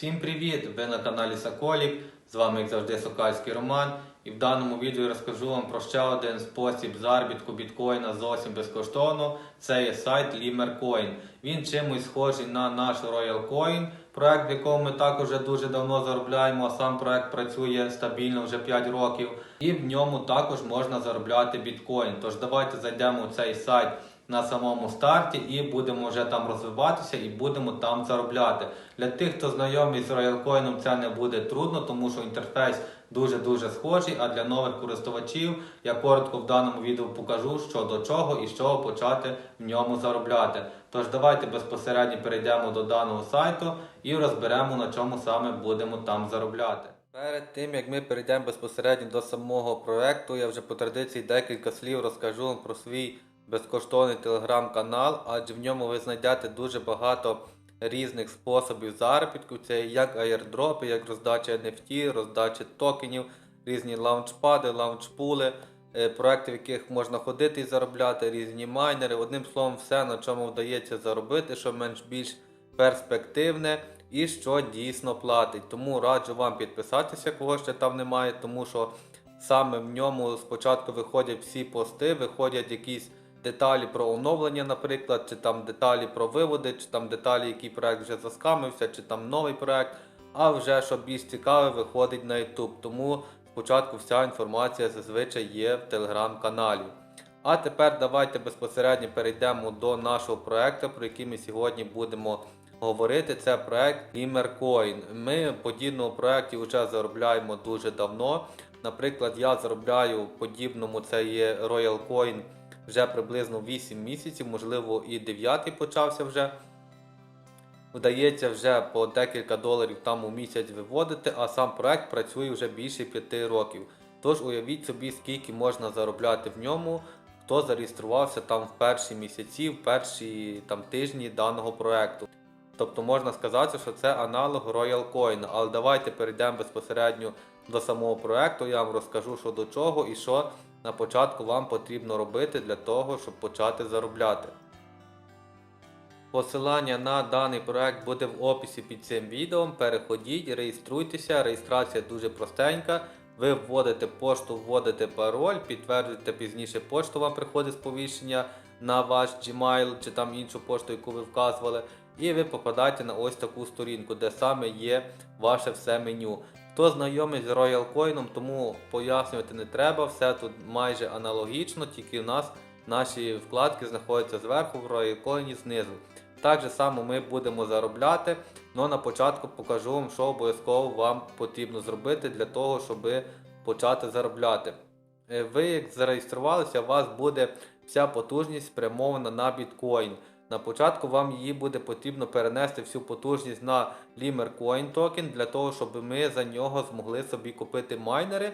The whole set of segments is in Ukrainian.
Всім привіт! Ви на каналі Соколік. З вами, як завжди, Сокальський Роман. І в даному відео я розкажу вам про ще один спосіб заробітку біткоїна зовсім безкоштовно. Це є сайт Limercoin. Він чимось схожий на наш Royal Coin, проект, в якому ми також дуже давно заробляємо, а сам проект працює стабільно вже 5 років. І в ньому також можна заробляти біткоін. Тож давайте зайдемо в цей сайт на самому старті і будемо вже там розвиватися і будемо там заробляти. Для тих, хто знайомий з Royalcoin, це не буде трудно, тому що інтерфейс дуже-дуже схожий. А для нових користувачів я коротко в даному відео покажу, що до чого і з чого почати в ньому заробляти. Тож давайте безпосередньо перейдемо до даного сайту і розберемо на чому саме будемо там заробляти. Перед тим як ми перейдемо безпосередньо до самого проекту, я вже по традиції декілька слів розкажу вам про свій безкоштовний телеграм-канал, адже в ньому ви знайдете дуже багато різних способів заробітку. Це як аірдропи, як роздача NFT, роздача токенів, різні лаунчпади, лаунчпули, е, проекти, в яких можна ходити і заробляти, різні майнери. Одним словом, все, на чому вдається заробити, що менш більш перспективне і що дійсно платить. Тому раджу вам підписатися, кого ще там немає, тому що саме в ньому спочатку виходять всі пости, виходять якісь деталі про оновлення, наприклад, чи там деталі про виводи, чи там деталі, який проект вже заскамився, чи там новий проект. А вже що більш цікаве, виходить на YouTube. Тому спочатку вся інформація зазвичай є в телеграм-каналі. А тепер давайте безпосередньо перейдемо до нашого проекту, про який ми сьогодні будемо говорити. Це проект Limercoin. Ми подібному проекті вже заробляємо дуже давно. Наприклад, я заробляю подібному, це є Royal Coin вже приблизно 8 місяців, можливо, і 9 почався вже. Вдається вже по декілька доларів там у місяць виводити, а сам проект працює вже більше 5 років. Тож уявіть собі, скільки можна заробляти в ньому, хто зареєструвався там в перші місяці, в перші там, тижні даного проекту. Тобто можна сказати, що це аналог Royal Coin. Але давайте перейдемо безпосередньо до самого проекту. Я вам розкажу, що до чого і що на початку вам потрібно робити для того, щоб почати заробляти. Посилання на даний проект буде в описі під цим відео. Переходіть, реєструйтеся. Реєстрація дуже простенька. Ви вводите пошту, вводите пароль, підтверджуєте пізніше пошту, вам приходить сповіщення на ваш Gmail чи там іншу пошту, яку ви вказували. І ви попадаєте на ось таку сторінку, де саме є ваше все меню. Хто знайомий з Royal Coin, тому пояснювати не треба, все тут майже аналогічно, тільки у нас наші вкладки знаходяться зверху в Royal Coin знизу. Так же само ми будемо заробляти, але на початку покажу вам, що обов'язково вам потрібно зробити для того, щоб почати заробляти. Е, Ви як зареєструвалися, у вас буде вся потужність спрямована на біткоін. На початку вам її буде потрібно перенести всю потужність на Limercoin токен для того, щоб ми за нього змогли собі купити майнери,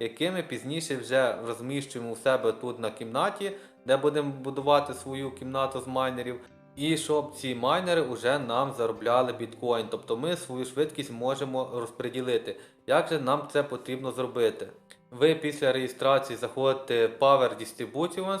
які ми пізніше вже розміщуємо у себе тут на кімнаті, де будемо будувати свою кімнату з майнерів. І щоб ці майнери вже нам заробляли біткоін. Тобто ми свою швидкість можемо розподілити. Як же нам це потрібно зробити? Ви після реєстрації заходите в Power Distributions.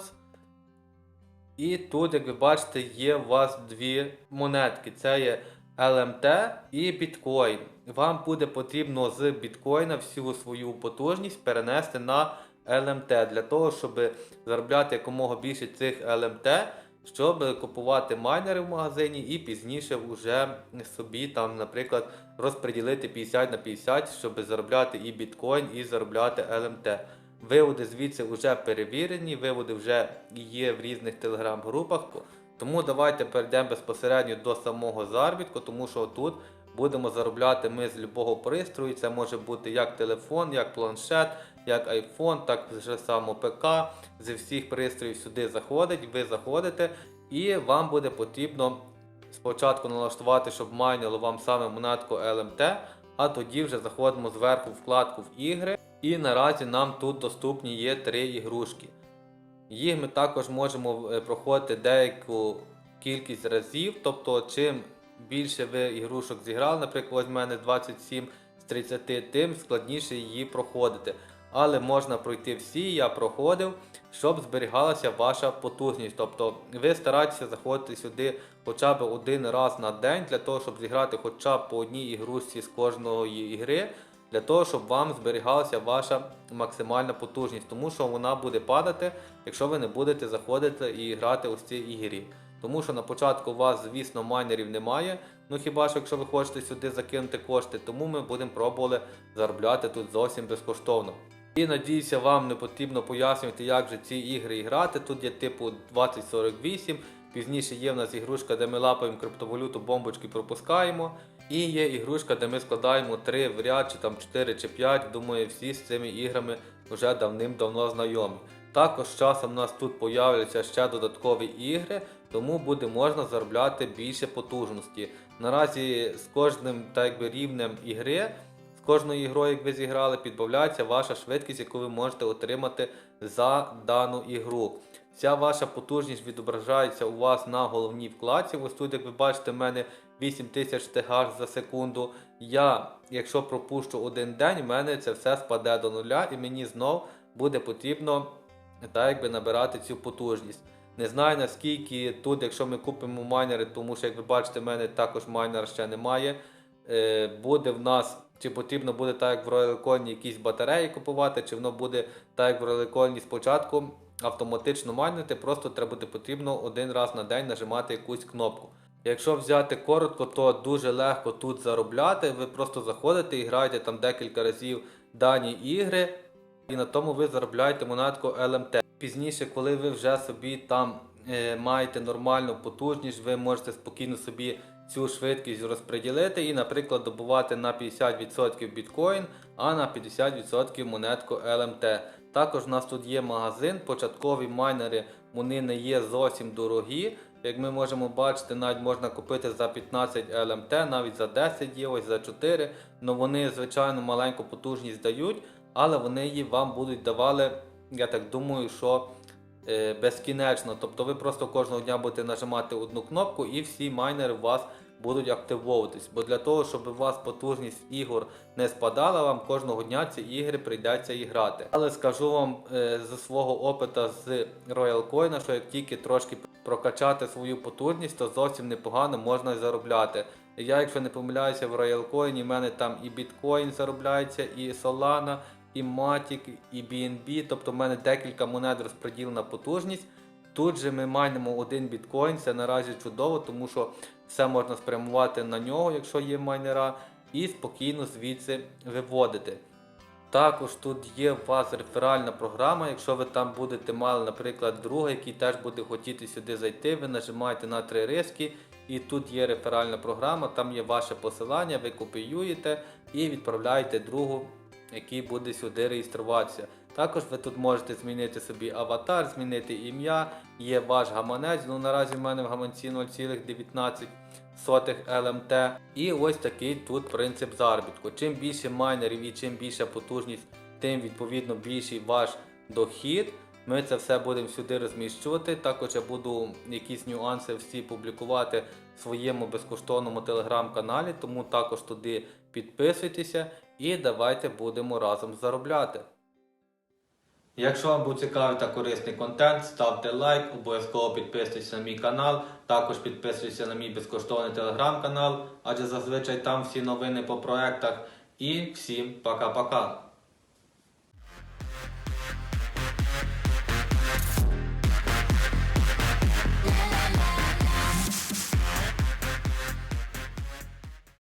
І тут, як ви бачите, є у вас дві монетки. Це є LMT і біткоін. Вам буде потрібно з біткоїна всю свою потужність перенести на LMT для того, щоб заробляти якомога більше цих LMT, щоб купувати майнери в магазині і пізніше вже собі там, наприклад, розподілити 50 на 50, щоб заробляти і біткоін, і заробляти LMT. Виводи звідси вже перевірені, виводи вже є в різних телеграм-групах. Тому давайте перейдемо безпосередньо до самого заробітку, тому що тут будемо заробляти ми з будь-якого пристрою. Це може бути як телефон, як планшет, як iPhone, так вже само ПК. Зі всіх пристроїв сюди заходить, ви заходите, і вам буде потрібно спочатку налаштувати, щоб майнило вам саме монетку LMT, а тоді вже заходимо зверху вкладку в ігри. І наразі нам тут доступні є три ігрушки. Їх ми також можемо е, проходити деяку кількість разів, тобто чим більше ви ігрушок зіграли, наприклад, ось в мене 27 з 30, тим складніше її проходити. але можна пройти всі, я проходив, щоб зберігалася ваша потужність. Тобто ви стараєтеся заходити сюди хоча б один раз на день для того, щоб зіграти хоча б по одній ігрушці з кожної ігри, для того, щоб вам зберігалася ваша максимальна потужність, тому що вона буде падати, якщо ви не будете заходити і грати ось ці ігрі. Тому що на початку у вас, звісно, майнерів немає. Ну хіба що якщо ви хочете сюди закинути кошти, тому ми будемо пробували заробляти тут зовсім безкоштовно. І надіюся, вам не потрібно пояснювати, як же ці ігри грати. Тут є типу 2048. Пізніше є в нас ігрушка, де ми лапаємо криптовалюту, бомбочки пропускаємо. І є ігрушка, де ми складаємо 3 в ряд, чи там 4 чи 5. Думаю, всі з цими іграми вже давним-давно знайомі. Також з часом у нас тут появляться ще додаткові ігри, тому буде можна заробляти більше потужності. Наразі з кожним так якби, рівнем ігри, з кожною ігрою, як ви зіграли, підбавляється ваша швидкість, яку ви можете отримати за дану ігру. Вся ваша потужність відображається у вас на головній вкладці. Ось тут, як ви бачите, в мене 8000 ТГ за секунду. Я, якщо пропущу один день, в мене це все спаде до нуля, і мені знов буде потрібно так якби набирати цю потужність. Не знаю наскільки тут, якщо ми купимо майнери, тому що, як ви бачите, в мене також майнера ще немає. Е, буде в нас, чи потрібно буде так, як в Coin якісь батареї купувати, чи воно буде так, як в Coin спочатку автоматично майнити, просто треба буде потрібно один раз на день нажимати якусь кнопку. Якщо взяти коротко, то дуже легко тут заробляти. Ви просто заходите і граєте там декілька разів дані ігри, і на тому ви заробляєте монетку LMT. Пізніше, коли ви вже собі там е, маєте нормальну потужність, ви можете спокійно собі цю швидкість розподілити і, наприклад, добувати на 50% біткоін, а на 50% монетку LMT. Також у нас тут є магазин, початкові майнери вони не є зовсім дорогі. Як ми можемо бачити, навіть можна купити за 15 LMT, навіть за 10 є, ось за 4. але вони, звичайно, маленьку потужність дають, але вони її вам будуть давали, я так думаю, що е, безкінечно. Тобто ви просто кожного дня будете нажимати одну кнопку і всі майнери у вас будуть активовуватись. Бо для того, щоб у вас потужність ігор не спадала, вам кожного дня ці ігри прийдеться і грати. Але скажу вам е, зі свого опиту з Royal Coin, що як тільки трошки прокачати свою потужність, то зовсім непогано можна заробляти. Я, якщо не помиляюся, в Royal Coin в мене там і біткоін заробляється, і Solana, і Matic, і BNB, тобто в мене декілька монет розподілена потужність. Тут же ми майнимо один біткоін, це наразі чудово, тому що все можна спрямувати на нього, якщо є майнера, і спокійно звідси виводити. Також тут є у вас реферальна програма. Якщо ви там будете мали, наприклад, друга, який теж буде хотіти сюди зайти, ви нажимаєте на три риски, і тут є реферальна програма, там є ваше посилання, ви копіюєте і відправляєте другу, який буде сюди реєструватися. Також ви тут можете змінити собі аватар, змінити ім'я, є ваш гаманець. Ну наразі в мене в гаманці 0,19 LMT. І ось такий тут принцип заробітку. Чим більше майнерів і чим більша потужність, тим відповідно більший ваш дохід. Ми це все будемо сюди розміщувати. Також я буду якісь нюанси всі публікувати в своєму безкоштовному телеграм-каналі, тому також туди підписуйтеся і давайте будемо разом заробляти. Якщо вам був цікавий та корисний контент, ставте лайк, обов'язково підписуйтесь на мій канал, також підписуйтесь на мій безкоштовний телеграм-канал, адже зазвичай там всі новини по проектах. І всім пока-пока.